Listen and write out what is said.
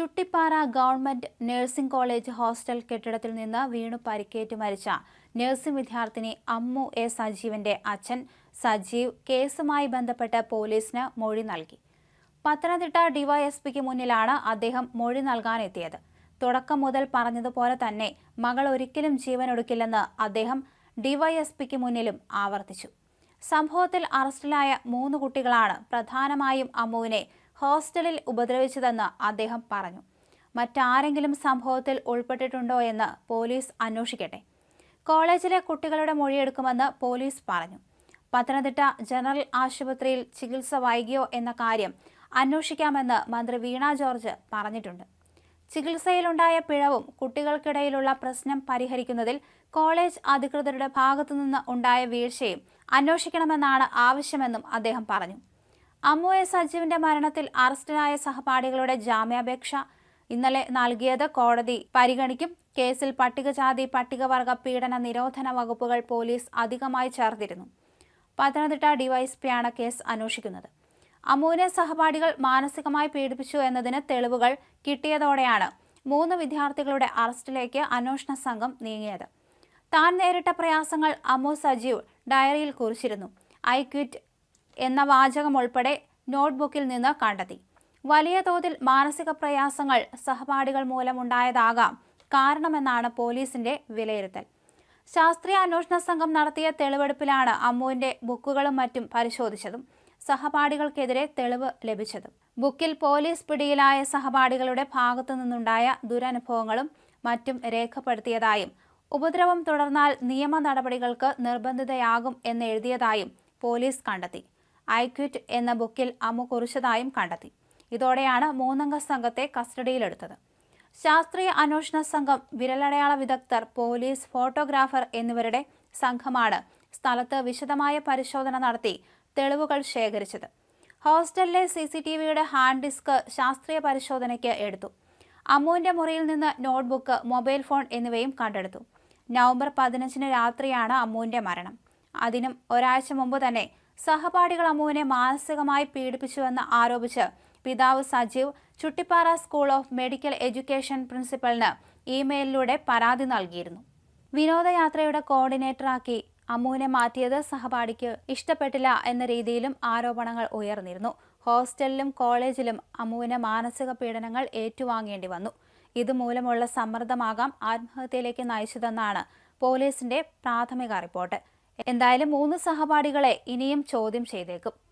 Chuttipara government nursing college hostel കെട്ടിടത്തിൽ നിന്ന് വീണു പരിക്കേറ്റ് മരിച്ച നഴ്സിംഗ് വിദ്യാർത്ഥിനി അമ്മു എ സജീവന്റെ അച്ഛൻ സജീവ് കേസുമായി ബന്ധപ്പെട്ട് പോലീസിന് മൊഴി നൽകി. പത്തനംതിട്ട ഡിവൈഎസ്പിക്ക് മുന്നിലാണ് അദ്ദേഹം മൊഴി നൽകാനെത്തിയത്. തുടക്കം മുതൽ പറഞ്ഞതുപോലെ തന്നെ മകൾ ഒരിക്കലും ജീവനൊടുക്കില്ലെന്ന് അദ്ദേഹം ഡിവൈഎസ്പിക്ക് മുന്നിലും ആവർത്തിച്ചു. സംഭവത്തിൽ അറസ്റ്റിലായ മൂന്ന് കുട്ടികളാണ് പ്രധാനമായും അമ്മുവിനെ ഹോസ്റ്റലിൽ ഉപദ്രവിച്ചതെന്ന് അദ്ദേഹം പറഞ്ഞു. മറ്റാരെങ്കിലും സംഭവത്തിൽ ഉൾപ്പെട്ടിട്ടുണ്ടോ എന്ന് പോലീസ് അന്വേഷിക്കട്ടെ. കോളേജിലെ കുട്ടികളുടെ മൊഴിയെടുക്കുമെന്ന് പോലീസ് പറഞ്ഞു. പത്തനംതിട്ട ജനറൽ ആശുപത്രിയിൽ ചികിത്സ വൈകിയോ എന്ന കാര്യം അന്വേഷിക്കാമെന്ന് മന്ത്രി വീണ ജോർജ് പറഞ്ഞിട്ടുണ്ട്. ചികിത്സയിലുണ്ടായ പിഴവും കുട്ടികൾക്കിടയിലുള്ള പ്രശ്നം പരിഹരിക്കുന്നതിൽ കോളേജ് അധികൃതരുടെ ഭാഗത്തുനിന്ന് ഉണ്ടായ വീഴ്ചയും അന്വേഷിക്കണമെന്നാണ് ആവശ്യമെന്നും അദ്ദേഹം പറഞ്ഞു. അമ്മു എ സജീവിന്റെ മരണത്തിൽ അറസ്റ്റിലായ സഹപാഠികളുടെ ജാമ്യാപേക്ഷ. ഇന്നലെ നൽകിയത് കോടതി. പരിഗണിക്കും. കേസിൽ പട്ടികജാതി പട്ടികവർഗ പീഡന നിരോധന വകുപ്പുകൾ പോലീസ് അധികമായി ചേർത്തിരുന്നു. പത്തനംതിട്ട ഡിവൈഎസ്പിയാണ് കേസ് അന്വേഷിക്കുന്നത്. അമ്മുവിനെ സഹപാഠികൾ മാനസികമായി പീഡിപ്പിച്ചു എന്നതിന് തെളിവുകൾ കിട്ടിയതോടെയാണ് മൂന്ന് വിദ്യാർത്ഥികളുടെ അറസ്റ്റിലേക്ക് അന്വേഷണ സംഘം നീങ്ങിയത്. താൻ നേരിട്ട പ്രയാസങ്ങൾ അമ്മു സജീവ് ഡയറിയിൽ കുറിച്ചിരുന്നു. ഐ ക്വിറ്റ് എന്ന വാചകം ഉൾപ്പെടെ നോട്ട്ബുക്കിൽ നിന്ന് കണ്ടെത്തി. വലിയ തോതിൽ മാനസിക പ്രയാസങ്ങൾ സഹപാഠികൾ മൂലമുണ്ടായതാകാം. കാരണമെന്നാണ് പോലീസിന്റെ വിലയിരുത്തൽ. ശാസ്ത്രീയ അന്വേഷണ സംഘം നടത്തിയ തെളിവെടുപ്പിലാണ് അമ്മുവിന്റെ ബുക്കുകളും മറ്റും പരിശോധിച്ചതും സഹപാഠികൾക്കെതിരെ തെളിവ് ലഭിച്ചതും. ബുക്കിൽ പോലീസ് പിടിയിലായ സഹപാഠികളുടെ ഭാഗത്തു നിന്നുണ്ടായ ദുരനുഭവങ്ങളും മറ്റും രേഖപ്പെടുത്തിയതായും ഉപദ്രവം തുടർന്നാൽ നിയമ നടപടികൾക്ക് നിർബന്ധിതയാകും എന്നെഴുതിയതായും പോലീസ് കണ്ടെത്തി. ഐ ക്വിറ്റ് എന്ന ബുക്കിൽ അമ്മു കുറിച്ചതായും കണ്ടെത്തി. ഇതോടെയാണ് മൂന്നംഗ സംഘത്തെ കസ്റ്റഡിയിലെടുത്തത്. ശാസ്ത്രീയ അന്വേഷണ സംഘം വിരലടയാള വിദഗ്ധർ പോലീസ് ഫോട്ടോഗ്രാഫർ എന്നിവരുടെ സംഘമാണ് സ്ഥലത്ത് വിശദമായ പരിശോധന നടത്തി തെളിവുകൾ ശേഖരിച്ചത്. ഹോസ്റ്റലിലെ സി സി ടി വിയുടെ ഹാർഡ് ഡിസ്ക് ശാസ്ത്രീയ പരിശോധനയ്ക്ക് എടുത്തു. അമ്മുവിന്റെ മുറിയിൽ നിന്ന് നോട്ട്ബുക്ക് മൊബൈൽ ഫോൺ എന്നിവയും കണ്ടെടുത്തു. നവംബർ പതിനഞ്ചിന് രാത്രിയാണ് അമ്മുവിന്റെ മരണം. അതിനും ഒരാഴ്ച മുമ്പ് തന്നെ സഹപാഠികൾ അമ്മുവിനെ മാനസികമായി പീഡിപ്പിച്ചുവെന്ന് ആരോപിച്ച് പിതാവ് Sajeev Chuttipara school of medical education പ്രിൻസിപ്പലിന് ഇമെയിലിലൂടെ പരാതി നൽകിയിരുന്നു. വിനോദയാത്രയുടെ കോർഡിനേറ്ററാക്കി അമ്മുവിനെ മാറ്റിയത് സഹപാഠിക്ക് ഇഷ്ടപ്പെട്ടില്ല എന്ന രീതിയിലും ആരോപണങ്ങൾ ഉയർന്നിരുന്നു. ഹോസ്റ്റലിലും കോളേജിലും അമ്മുവിന് മാനസിക പീഡനങ്ങൾ ഏറ്റുവാങ്ങേണ്ടി വന്നു. ഇതുമൂലമുള്ള സമ്മർദ്ദമാകാം ആത്മഹത്യയിലേക്ക് നയിച്ചതെന്നാണ് പോലീസിന്റെ പ്രാഥമിക റിപ്പോർട്ട്. എന്തായാലും മൂന്ന് സഹപാഠികളെ ഇനിയും ചോദ്യം ചെയ്തേക്കും